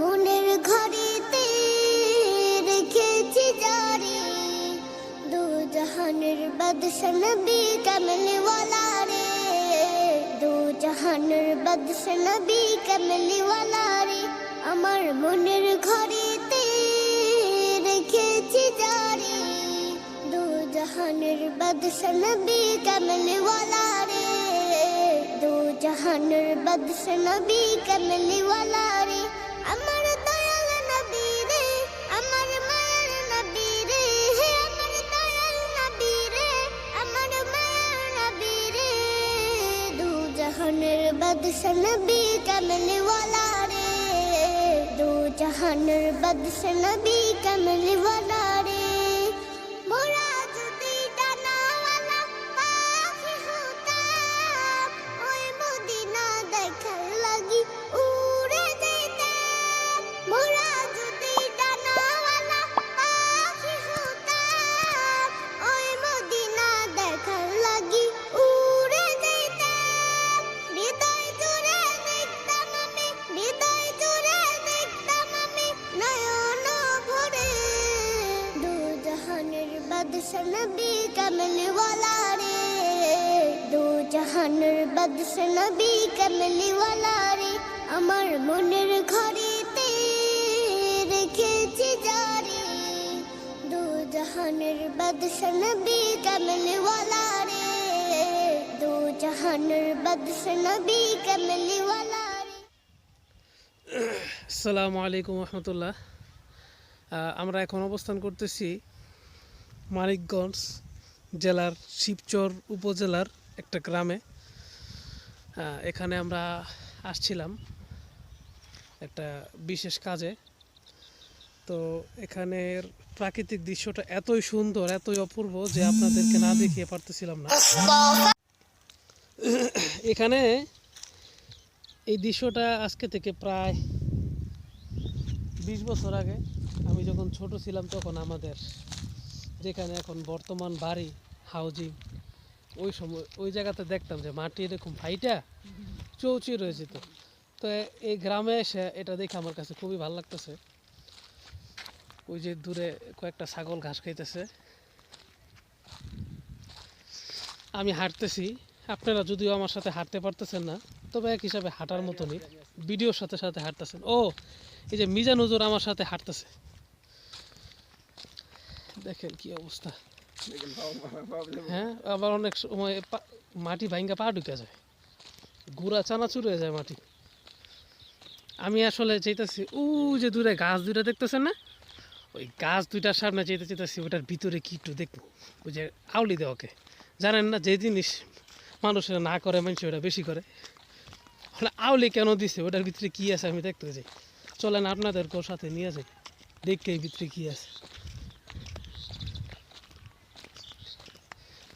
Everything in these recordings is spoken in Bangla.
মনের ঘরেতে রেখেছি জারি। দু জাহানের বাদশা নবী কমলি ওয়ালা রে। দু জাহানের বাদশা নবী কমলি ওয়ালা রে। আমার মনের ঘরেতে রেখেছি জারি। দু জাহানের বাদশা নবী কমলি ওয়ালা রে। দু জাহানের বাদশা নবী কমলি ওয়ালা রে। জাহানের বাদশা নবী কমলি ওয়ালা রে দু জাহানের বাদশা নবী কমলি জাহানের বাদশা নবী কমলি ওয়ালা রে আমার মনের ঘরেতে রেখেছি জারি। দু জাহানের বাদশা নবী কমলি ওয়ালা রে দু জাহানের বাদশা নবী কমলি ওয়ালা রে আসসালামু আলাইকুম রহমতুল্লাহ। আমরা এখন অবস্থান করতেছি মানিকগঞ্জ জেলার শিবচর উপজেলার একটা গ্রামে এখানে আমরা আসছিলাম একটা বিশেষ কাজে। তো এখানের প্রাকৃতিক দৃশ্যটা এতই সুন্দর, এতই অপূর্ব যে আপনাদেরকে না দেখিয়ে পারতেছিলাম না। এখানে এই দৃশ্যটা আজকে থেকে প্রায় বিশ বছর আগে আমি যখন ছোট ছিলাম তখন আমাদের যেখানে এখন বর্তমান বাড়ি, হাউজিং ওই সময়, ওই জায়গাতে দেখতাম যে মাটি এরকম ফাইটা, চৌচি রয়ে যেত। তো এই গ্রামে এসে এটা দেখে আমার কাছে খুবই ভালো লাগতেছে। ওই যে দূরে কয়েকটা ছাগল ঘাস খাইতেছে। আমি হাঁটতেছি। আপনারা যদিও আমার সাথে হাঁটতে পারতেছেন না, তবে এক হিসাবে হাঁটার মতনই। ভিডিওর সাথে সাথে হাঁটতেছেন। ও, এই যে মিজান হুজুর আমার সাথে হাঁটতেছে। দেখেন কি অবস্থা। হ্যাঁ আবার অনেক সময় মাটি ভাঙ্গা পা ঢুকে যায়। গুড়া চানাচুর হয়ে যায় মাটি। আমি আসলে চাইতেছি ও যে দূরে গাছ দুইটা দেখতেছেন না? ওই গাছ দুইটার সামনে যেতে চাইতেছি, ওটার ভিতরে কি একটু দেখব? ওই যে আউলি দেওয়াকে জানেন না, যে জিনিস মানুষেরা না করে, মানুষ ওটা বেশি করে। মানে আউলি কেন দিছে? ওটার ভিতরে কি আছে আমি দেখতে চাই। চলেন আপনাদেরকেও সাথে নিয়ে যাই। দেখতে এই ভিতরে কি আছে।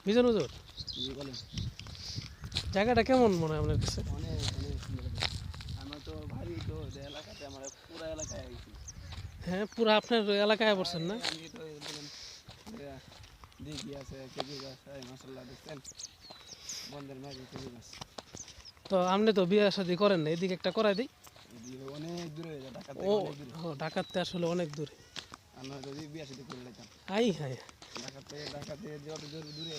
মিজান হুজুর? জায়গাটা কেমন মনে হয় আপনার কাছে? অনেক অনেক সুন্দর আমরা তো ভারী তো এলাকাতে আমরা পুরো এলাকায় আইছি হ্যাঁ পুরো আপনার এলাকায় পড়ছেন না? দিঘি আছে গাছ মশলা দেখছেন বন্ধের মাঝে গাছ তো আপনি তো বিয়ে শাদি করেন না এদিকে একটা করাই দিই। অনেক দূরে হয়ে ঢাকা ও ঢাকাতে আসলে অনেক দূরে। আমরা যদি বিয়ে করে নিতাম। আই হাই। যত দূরে।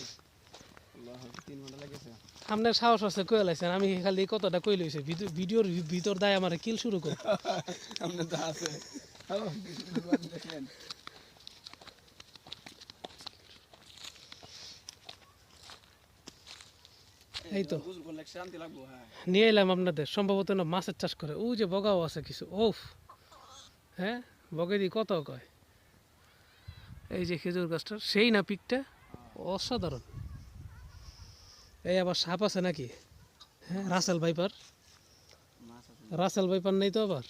আপনার সাহস আছে কয়ে লাইছেন। আমি খালি কতটা কই লইছে ভিডিওর ভিতর দায় আমার কিল শুরু করে। সামনে তো আছে। এই তো। হ্যাঁ। নিয়ে এলাম আপনাদের। সম্ভবত না মাছের চাষ করে। ও যে বগাও আছে কিছু ওফ হ্যাঁ? বগে দি কত কয়? এই যে খেজুর গাছটার সেই না পিকটা? অসাধারণ। এই আবার সাপ আছে নাকি? হ্যাঁ রাসেল ভাইপার। রাসেল ভাইপার নেই তো আবার?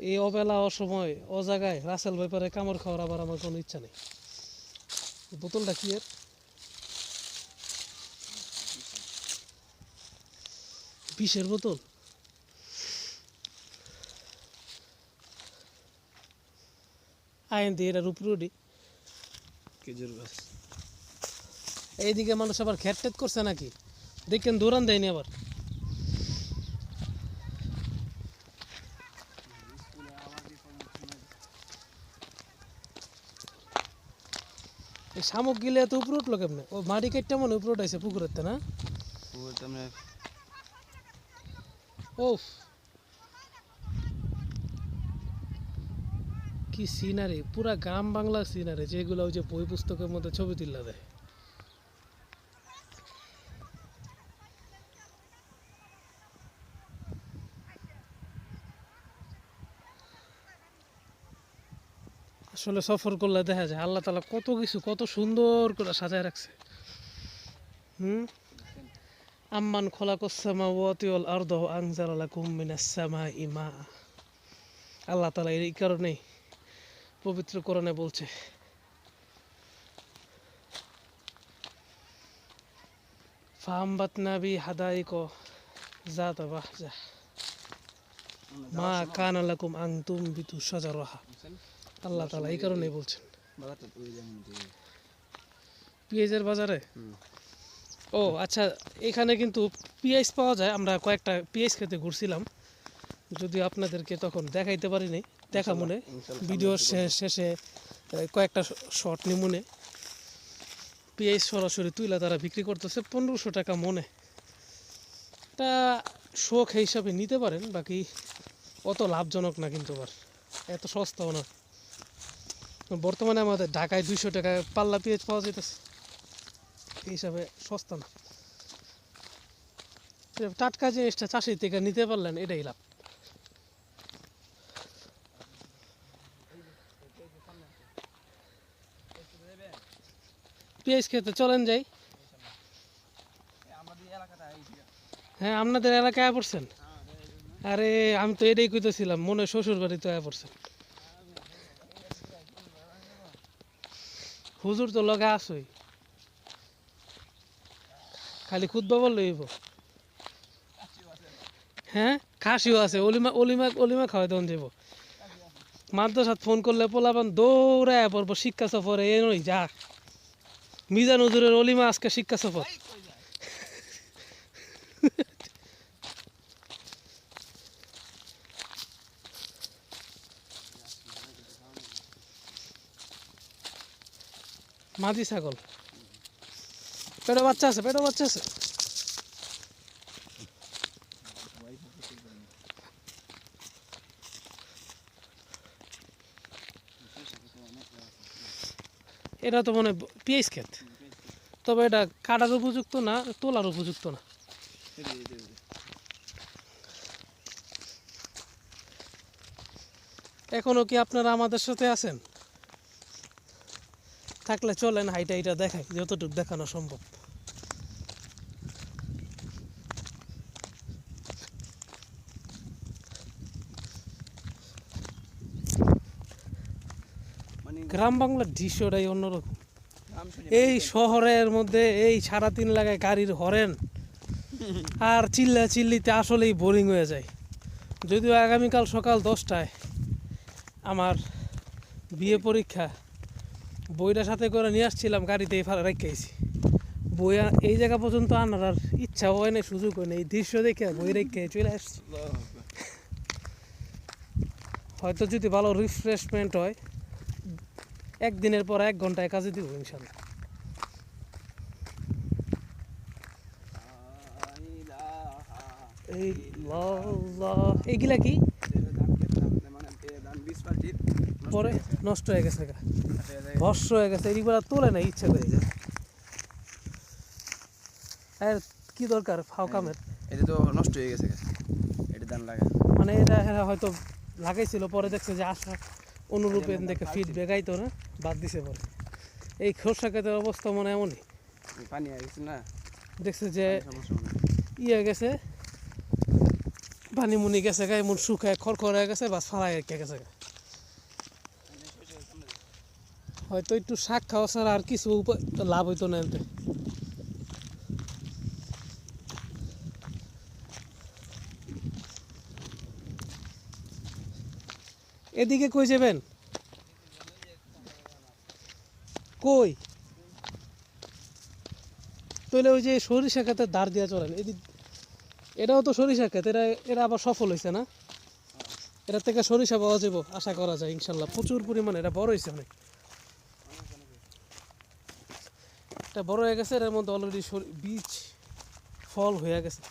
এই অবেলা অসময় ও জায়গায় রাসেল ভাইপারে কামড় খাওয়ার আবার আমার কোনো ইচ্ছা নেই। বোতলটা কি এর? বিষের বোতল? আইন দিয়ে এটা খেজুর গাছ এইদিকে মানুষ আবার করছে নাকি? দেখেন দৌড়ান দেয়নি আবার। শামুক গিলে এত উপরে উঠল কেমনে? ও মাটি কেটে মনে উপরে উঠাইছে পুকুরের না? ও কি সিনারি পুরা গ্রাম বাংলার সিনারি যেগুলো ওই যে বই পুস্তকের মধ্যে ছবি তুলে দেয়। আসলে সফর করলে দেখা যায়, আল্লাহ তালা কত কিছু, কত সুন্দর করে সাজায় রাখছে। হুম? আম্মান খোলাকসামা ওয়াতিউল আরদ আনজাল লাকুম মিনাস সামাই মা আল্লাহ তালা এই কারণেই পবিত্র কোরআনে বলছে। আল্লাহ তাআলা এই বলছেন। বাজারে? ও আচ্ছা এখানে কিন্তু পেঁয়াজ পাওয়া যায়। আমরা কয়েকটা পেঁয়াজ খেতে ঘুরছিলাম। যদি আপনাদেরকে তখন দেখাইতে পারি নাই দেখা মনে। ভিডিওর শেষে কয়েকটা শর্ট নিমুনে পেঁয়াজ সরাসরি তুইলা তারা বিক্রি করতেছে পনেরোশো টাকা মনে। তা শখ হিসাবে নিতে পারেন বাকি অত লাভজনক না কিন্তু আবার। এত সস্তাও না। বর্তমানে আমাদের ঢাকায় দুইশো টাকা পাল্লা পেঁয়াজ পাওয়া যেতেছে এই হিসাবে সস্তা না। টাটকা জিনিসটা চাষির থেকে নিতে পারলেন এটাই লাভ। পেঁয়াজ খেতে চলেন যাই। হ্যাঁ আপনাদের এলাকায় পড়ছেন? আরে, আমি তো এটাই কইতেছিলাম, মনে শ্বশুর পড়ছেন। হুজুর তো আসই খালি খুদবা বললে হইব। হ্যাঁ খাসিও আছে, অলিমা অলিমা অলিমা খাওয়াই তখন যাব মাদ্রাসাত ফোন করলে পোলাপান দৌড়ায় পড়ব, শিক্ষা সফরে, এ নই, যা। মিজান হুজুরের অলিমা আজকে শিক্ষা সফর। মাদি ছাগল। পেটো বাচ্চা আছে পেটে বাচ্চা আছে। এটা তো মানে পেঁয়াজ ক্ষেত। তবে এটা কাটার উপযুক্ত না, তোলার উপযুক্ত না। এখনও কি আপনারা আমাদের সাথে আছেন? থাকলে চলেন হাইটা হাইটা দেখাই, যতটুকু দেখানো সম্ভব মানে গ্রাম বাংলার দৃশ্যটাই অন্যরকম। এই শহরের মধ্যে এই সারা তিন লাগায় গাড়ির হরেন। আর চিল্লা চিল্লিতে আসলেই বোরিং হয়ে যায়। যদিও আগামীকাল সকাল দশটায় আমার বিয়ে পরীক্ষা। বইটা সাথে করে নিয়ে আসছিলাম গাড়িতে এই ফালা রেখেছি বই এই জায়গা পর্যন্ত আনার আর ইচ্ছা হয় না সুযোগ হয় না এই দৃশ্য দেখে বই রেখে চলে আসছি। হয়তো যদি ভালো রিফ্রেশমেন্ট হয় একদিনের পর এক ঘন্টায় কাজে দিব ইনশাল্লাহ। এই লা লা এইগুলা কি? মানে ধান বিশ পার্টির পরে নষ্ট হয়ে গেছে ভস্য হয়ে গেছে এইগুলা তোলে না ইচ্ছা করে আর কি দরকার ফাও কামের? এটা তো নষ্ট হয়ে গেছে এটা ধান লাগা। মানে এটা হয়তো লাগাইছিল পরে দেখছে যে আসা অনুরূপে দেখে ফিডব্যাক আইতো না বাদ দিছে পরে। এই খোসা খেতের অবস্থা মনে এমনই। পানি গেছে না। দেখছে যে ইয়ে গেছে পানি মুনি গেছে গা এমন শুকায় খড়খড় হয়ে গেছে বা ফালাই রেখে গেছে গা। হয়তো একটু শাক খাওয়া ছাড়া আর কিছু উপায় লাভ হইতো না এতে এদিকে কই যাবেন? কই? তাহলে ওই যে সরিষা ক্ষেতের ধার দিয়া চলেন। এদিক এটাও তো সরিষা ক্ষেত, এরা এরা আবার সফল হয়েছে না? এটা থেকে সরিষা পাওয়া যাব আশা করা যায় ইনশাল্লাহ। প্রচুর পরিমাণে এটা বড় হয়েছে অনেক। এটা বড় হয়ে গেছে, এর মধ্যে অলরেডি বীজ ফল হয়ে গেছে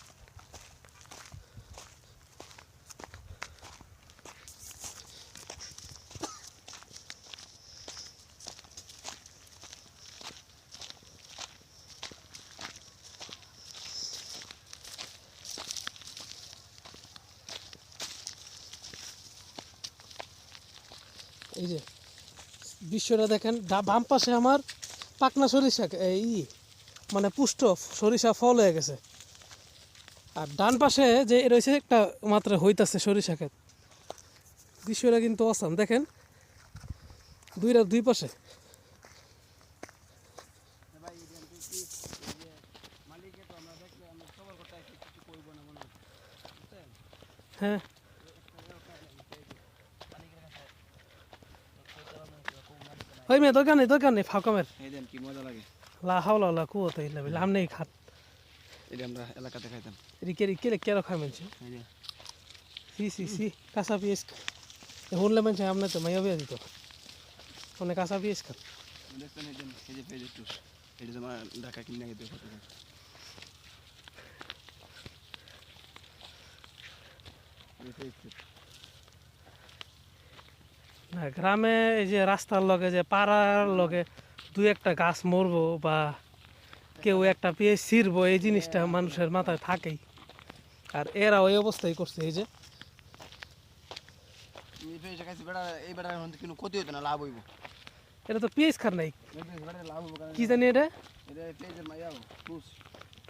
এই যে দৃশ্যটা দেখেন বাম পাশে আমার পাকনা সরিষা এই মানে পুষ্ট সরিষা ফল হয়ে গেছে। আর ডান পাশে যে রয়েছে একটা মাত্র হইতাছে সরিষা ক্ষেত। দৃশ্যটা কিন্তু অসাম। দেখেন, দুইটা দুই পাশে। ভাই এটা কি কি এই যে মালিকে তো আমরা দেখলে আমরা সবার কথা কিছু করব না মনে হয় বুঝছেন হ্যাঁ ওই মেয়ে দরকার নেই দরকার নেই ফাঁকামের এই দেন কি মজা লাগে লা হাওলা লা কুয়াতে ইল্লা বিল্লাহ আমনে খাত এটা আমরা এলাকাতে খাইতাম এরি কেরি কেলে কেরো খাই মানছে এই যে সি সি সি কাঁচা পিঁয়াজ শুনলে মানছে আমনে তো মাইয়া বিয়া দিত মানে কাঁচা পিঁয়াজ খাত দেখতেন এই দেন এই যে পেজ একটু এটা তোমার ঢাকা কিনে গেতে কত না গ্রামে এই যে রাস্তার লগে যে পাড়ার লগে দু একটা গাছ মরবো বা কেউ একটা পেয়ে ছিঁড়বো এই জিনিসটা মানুষের মাথায় থাকেই। আর এরা ওই অবস্থাই করছে এই যে। এটা তো পেঁয়াজ খার নাই। কি জানি এটা?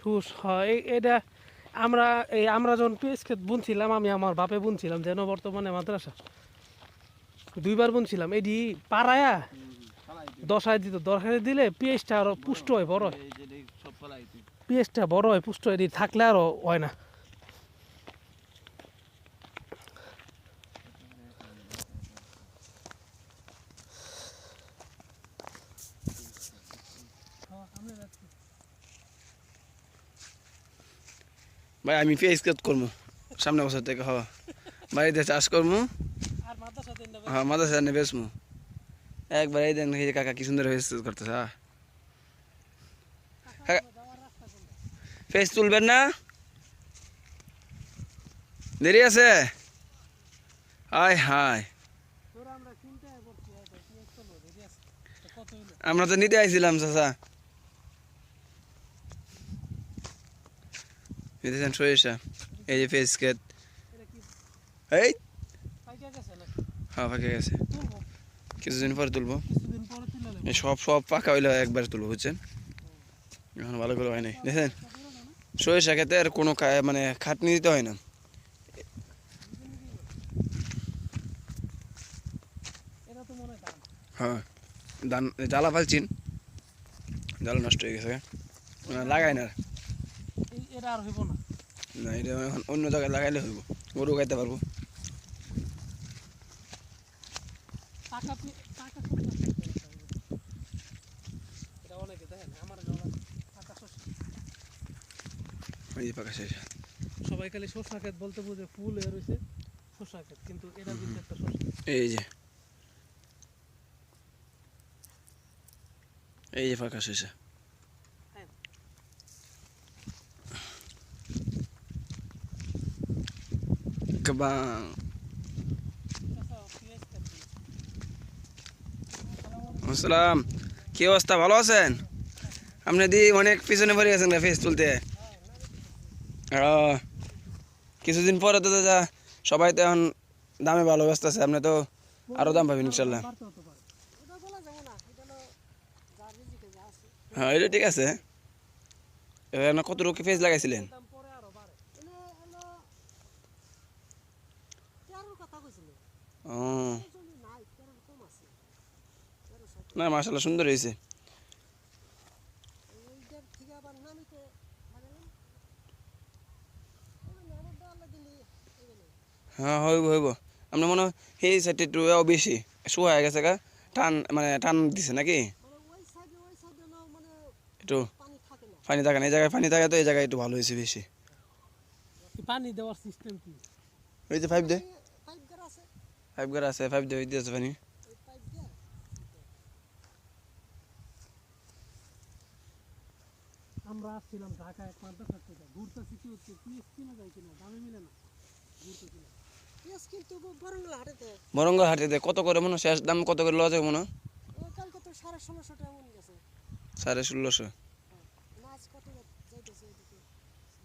ঠুস। হয় এটা আমরা এই আমরা যখন পেঁয়াজ ক্ষেত বুনছিলাম আমি আমার বাপে বুনছিলাম যেন বর্তমানে মাদ্রাসা। দুইবার বুনছিলাম। এটি পাড়ায়া দশায় দিত, দশায় দিলে পেঁয়াজটা আরও পুষ্ট হয়, বড় হয়। পেঁয়াজটা বড় হয়, পুষ্ট হয় থাকলে আরও হয় না। ভাই, আমি পেজ কাজ করব। সামনে বছর থেকে হওয়া। বাড়িতে চাষ করব। হ্যাঁ মাথা সামনে বেসমু। একবার এই দেন কাকা কি সুন্দর হয়েছে করতেছে হ্যাঁ ফেস তুলবেন না? দেরি আছে? হাই হাই আমরা তো নিতে আইছিলাম, চাচা। নিতেছেন সরিষা, এই যে ফেস কেট এই হ্যাঁ ফাঁকে গেছে। কিছুদিন পরে তুলবো। সব সব পাকা হইলে একবার তুলবো বুঝছেন? এখন ভালো করে হয় নাই। দেখেন সরিষা খেতে আর কোনো মানে খাটনি দিতে হয় না। হয়। হ্যাঁ ধান জ্বালা ফালছিন জ্বালা নষ্ট হয়ে গেছে মানে লাগাই না না। এটা এখন অন্য জায়গায় লাগাইলে হইব। গরু খাইতে পারব। শস্য এটা। অনেকে দেখেন আমার শস্য এই পাকা সবাই খালি শস্য ক্ষেত বলতে বুঝে ফুল হয়ে রয়েছে শস্য ক্ষেত কিন্তু এটা কিন্তু একটা শস্য এই যে। এই যে ফাঁকা শেষে কাবাং। আসসালাম। কি অবস্থা? ভালো আছেন? আপনি দি অনেক পিছনে পড়ে গেছেন ফেস তুলতে। কিছুদিন পরে তো যা, সবাই তো এখন দামে ভালো ব্যস্ত আছে, আপনি তো আরও দাম পাবেন ইনশাল্লাহ। হ্যাঁ এটা ঠিক আছে। কত রুকি ফেস লাগাইছিলেন? ও জমি নাই তেরোর কম আছে না মাশাল্লাহ সুন্দর হয়েছে। হ্যাঁ হইব হইব। আপনার মনে হয় সেই সাইডে একটু বেশি। শোয়া গেছে গা টান মানে টান দিছে নাকি? একটু পানি থাকে না এই জায়গায় পানি থাকে তো এই জায়গায় একটু ভালো হয়েছে বেশি। পানি দেওয়ার সিস্টেম কি? ওই যে ফাইভ দে পাইপ গার আছে ফাইভ গার আছে ফাইভ দে ওই দিয়ে আছে পানি ওই পাইপ দিয়ে আমরা আসছিলাম ঢাকা এক মাদ্রাসার থেকে ঘুরতেছি কি হচ্ছে? পিএস কিনা যায় কিনা? দামে মিলে না। বরংলা হাটেতে কত করে মনে শেষ দাম কত করে লওয়া যাবে কালকে তো সাড়ে ষোলোশো টাকা গেছে। সাড়ে ষোলোশো। মাছ কত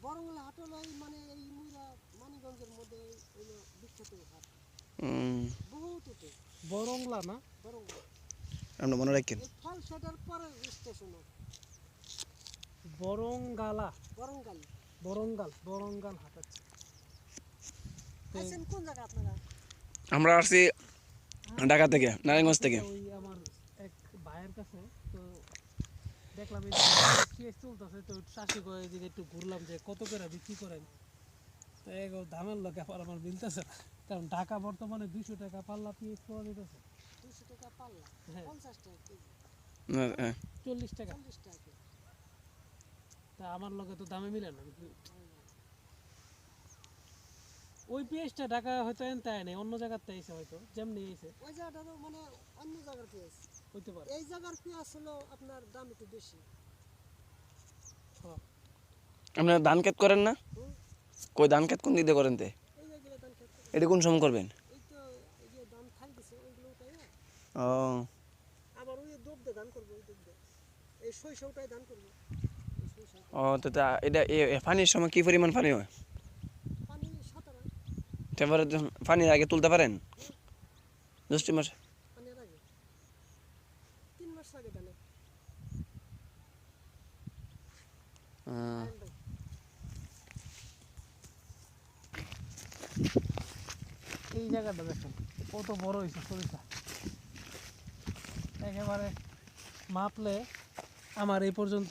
বরংলা হাট। মানে না? মনে রাখেন? এই ফল সেটার পরে স্টেশন বরংগালা বরংগাল বরঙ্গাল বরঙ্গাল হাঁটাচ্ছে। কোন জায়গা আপনারা? আমরা আসছি ঢাকা থেকে নারায়ণগঞ্জ থেকে। ওই আমার এক ভাইয়ের কাছে তো দেখলাম এই চলতেছে তো করে এদিকে একটু ঘুরলাম যে কত করে বিক্রি করেন। তো এক দামের লোকে আবার আমার মিলতেছে না কারণ ঢাকা বর্তমানে দুইশো টাকা পাল্লা পিএস পাওয়া যেতেছে দুশো টাকা পাল্লা হ্যাঁ। পঞ্চাশ টাকা কেজি। হ্যাঁ, হ্যাঁ। চল্লিশ টাকা। চল্লিশ টাকা তা আমার লগে তো দামে মিলে না ওই পেঁয়াজটা ঢাকা হয়তো এনতে আয় নাই অন্য জায়গাতে আইছে হয়তো যেমনি আইছে। ওই জায়গাটারও মানে অন্য জায়গার পেঁয়াজ। হইতে পারে। এই জায়গার পেঁয়াজ হলো আপনার দাম একটু বেশি। আপনারা ধান ক্ষেত করেন না? কই ধান ক্ষেত কোন দিকে করেন তে? এটা কোন সময় করবেন? তো ও। আবার ওই দুধ দিয়ে ধান করব ওই দুধ দিয়ে। এই শৈশবটাই ধান করব। ও তো তা এটা পানির সময় কি পরিমাণ পানি হয়? পানি তারপরে যখন আগে তুলতে পারেন? জ্যৈষ্ঠ মাসে? পানির এই জায়গাটা দেখেন কত বড় হয়েছে শরীরটা একেবারে মাপলে আমার এই পর্যন্ত।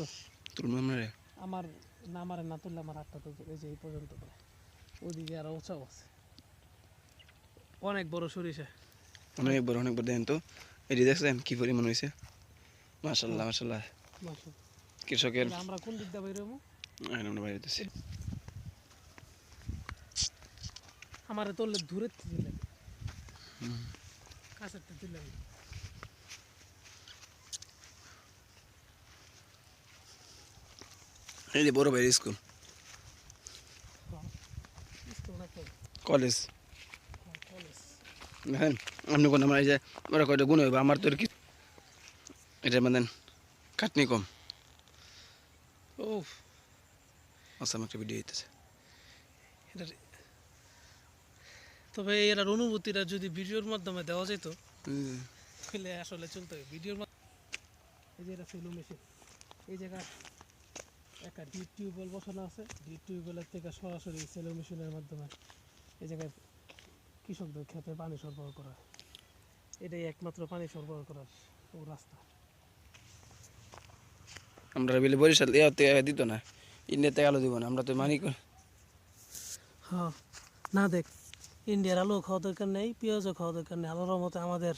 তুলবো আপনারে আমার না আমার না তুললে আমার হাতটা তো এই যে এই পর্যন্ত প্রায় ওদিকে আরও উঁচাও আছে। অনেক বড় সরিষা। অনেক বড় অনেক বড়। দেখেন তো এটি দেখছেন কি পরিমাণ হয়েছে? মাসাল্লাহ মাসাল্লাহ কৃষকের আমরা কোন দিক দিয়ে বেরোবো আইন আমরা বাইরে দিতেছি আমার তোলে দূরের থেকে দিলেন কাছের থেকে দিলেন এই যে বড় ভাইয়ের স্কুল? কলেজ। দেখেন আপনি কোন আমার এই যে ওরা কয়টা গুণ হইব আমার তো কি এটা মানে কাটনি কম আচ্ছা আমার একটা ভিডিও হইতেছে এটার তবে এটার অনুভূতিটা যদি ভিডিওর মাধ্যমে দেওয়া যেত তাহলে আসলে চলতো। ভিডিওর এই যে এটা সেলু মেশিন এই জায়গায় একটা ডিপ টিউবওয়েল বসানো আছে। ডিপ টিউবওয়েলের থেকে সরাসরি সেলু মেশিনের মাধ্যমে এই জায়গায় কৃষকদের খেতে পানি সরবরাহ করা এটাই একমাত্র পানি সরবরাহ করার ও রাস্তা। আমরা বিলে বরিশাল ইয়া দিত না ইন্ডিয়াতে আলো দিব না আমরা তো মানি হ্যাঁ না দেখ ইন্ডিয়ার আলু খাওয়া দরকার নেই পেঁয়াজও খাওয়া দরকার নেই। আলুর মতো আমাদের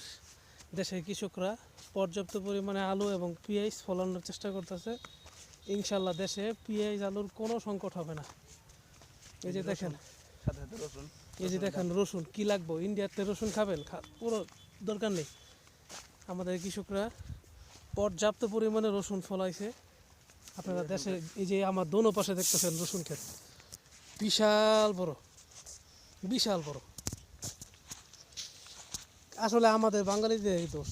দেশের কৃষকরা পর্যাপ্ত পরিমাণে আলু এবং পেঁয়াজ ফলানোর চেষ্টা করতেছে। ইনশাল্লাহ দেশে পেঁয়াজ আলুর কোনো সংকট হবে না। এই যে দেখেন। এই যে দেখেন রসুন কি লাগবো? ইন্ডিয়াতে রসুন খাবেন? পুরো দরকার নেই। আমাদের কৃষকরা পর্যাপ্ত পরিমাণে রসুন ফলাইছে। আপনারা দেশে এই যে আমার দোনো পাশে দেখতেছেন রসুন ক্ষেত। বিশাল বড়। বিশাল বড়। আসলে আমাদের বাঙালিদের এই দোষ।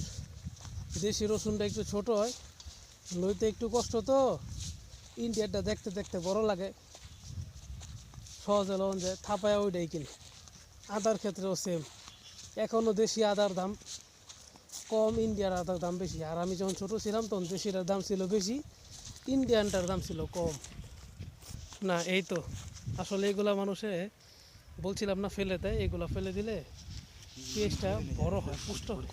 দেশি রসুনটা একটু ছোট হয় লইতে একটু কষ্ট তো। ইন্ডিয়াটা দেখতে দেখতে বড় লাগে। সহজে লন যে থাপায় ওইটাই কিনে। আদার ক্ষেত্রেও সেম এখনও দেশি আদার দাম কম, ইন্ডিয়ার আদার দাম বেশি। আর আমি যখন ছোটো ছিলাম, তখন দেশিটার দাম ছিল বেশি, ইন্ডিয়ানটার দাম ছিল কম। না, এই তো। আসলে এগুলা মানুষে বলছিলাম না ফেলে দেয়, এগুলা ফেলে দিলে পেঁয়াজটা বড় হয়, পুষ্ট হয়?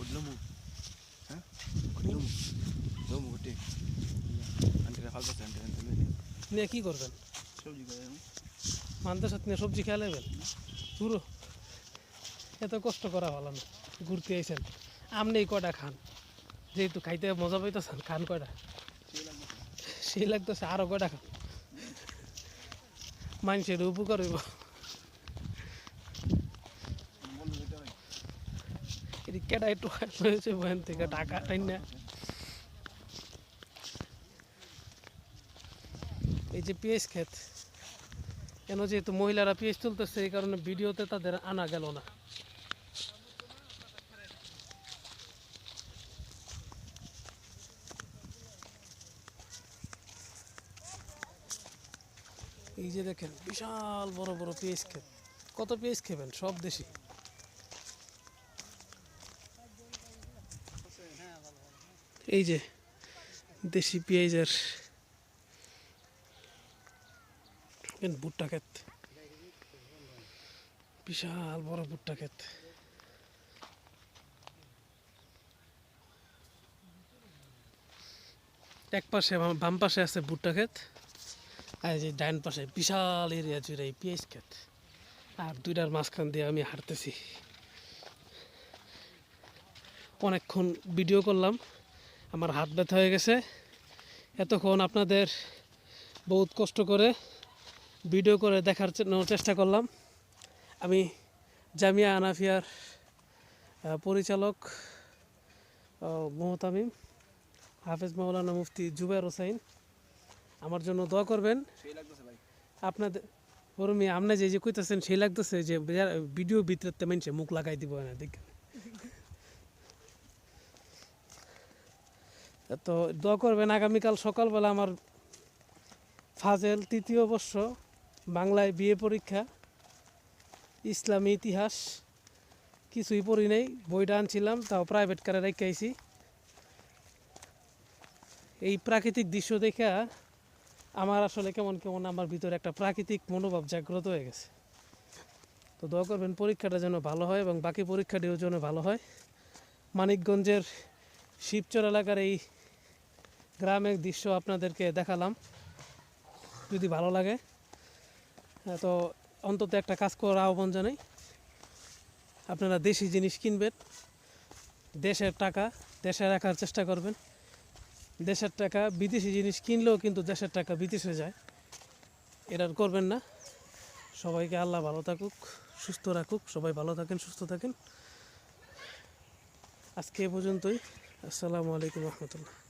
নিয়ে কি করবেন? মানতে সাথে নিয়ে সবজি খেয়ে নেবেন? পুরো এত কষ্ট করা ভালো না। ঘুরতে আইছেন। আপনি কয়টা খান? যেহেতু খাইতে মজা পাইতেছেন খান কয়টা? সেই লাগতেছে আরও কটা খান? মানুষের উপকার হইব। এটি কেডা একটু হয়েছে বহেন থেকে টাকা টাইন না। যে পেঁয়াজ ক্ষেত, কেন যেহেতু মহিলারা পেঁয়াজ তুলতেছে, এই কারণে ভিডিওতে তাদের আনা গেল না। এই যে দেখেন, বিশাল বড় বড় পেঁয়াজ ক্ষেত। কত পেঁয়াজ খেবেন? সব দেশি। এই যে দেশি পেঁয়াজের দেখেন ভুট্টা ক্ষেত। বিশাল বড় ভুট্টা ক্ষেত। এক পাশে বাম- পাশে আছে ভুট্টা ক্ষেত। আর যে ডাইন পাশে বিশাল এরিয়া জুড়ে এই পেঁয়াজ ক্ষেত। আর দুইটার মাঝখান দিয়ে আমি হাঁটতেছি। অনেকক্ষণ ভিডিও করলাম। আমার হাত ব্যথা হয়ে গেছে। এতক্ষণ আপনাদের বহুত কষ্ট করে ভিডিও করে দেখার চেষ্টা করলাম। আমি জামিয়া আনাফিয়ার পরিচালক মোহতামিম হাফেজ মাওলানা মুফতি জুবের হোসাইন। আমার জন্য দোয়া করবেন। আপনাদের বরমি আপনি যে যে কইতেছেন সেই লাগতেছে যে ভিডিও ভিতরে মানুষে মুখ লাগাই দিব না দেখ তো দোয়া করবেন। আগামীকাল সকালবেলা আমার ফাজেল তৃতীয় বর্ষ। বাংলায় বিএ পরীক্ষা, ইসলামী ইতিহাস, কিছুই পড়ি নাই, বইটা আনছিলাম, তাও প্রাইভেট কারে রেখে এই প্রাকৃতিক দৃশ্য দেখা আমার আসলে কেমন কেমন আমার ভিতরে একটা প্রাকৃতিক মনোভাব জাগ্রত হয়ে গেছে। তো দোয়া করবেন পরীক্ষাটা যেন ভালো হয় এবং বাকি পরীক্ষাটিও যেন ভালো হয়। মানিকগঞ্জের শিবচর এলাকার এই গ্রামের দৃশ্য আপনাদেরকে দেখালাম। যদি ভালো লাগে। তো অন্তত একটা কাজ করার আহ্বান জানাই। আপনারা দেশি জিনিস কিনবেন, দেশের টাকা, দেশে রাখার চেষ্টা করবেন। দেশের টাকা বিদেশি জিনিস কিনলেও কিন্তু দেশের টাকা বিদেশে যায়। এটা করবেন না। সবাইকে আল্লাহ ভালো থাকুক, সুস্থ রাখুক। সবাই ভালো থাকেন, সুস্থ থাকেন। আজকে এ পর্যন্তই। আসসালামু আলাইকুম রহমতুল্লাহ।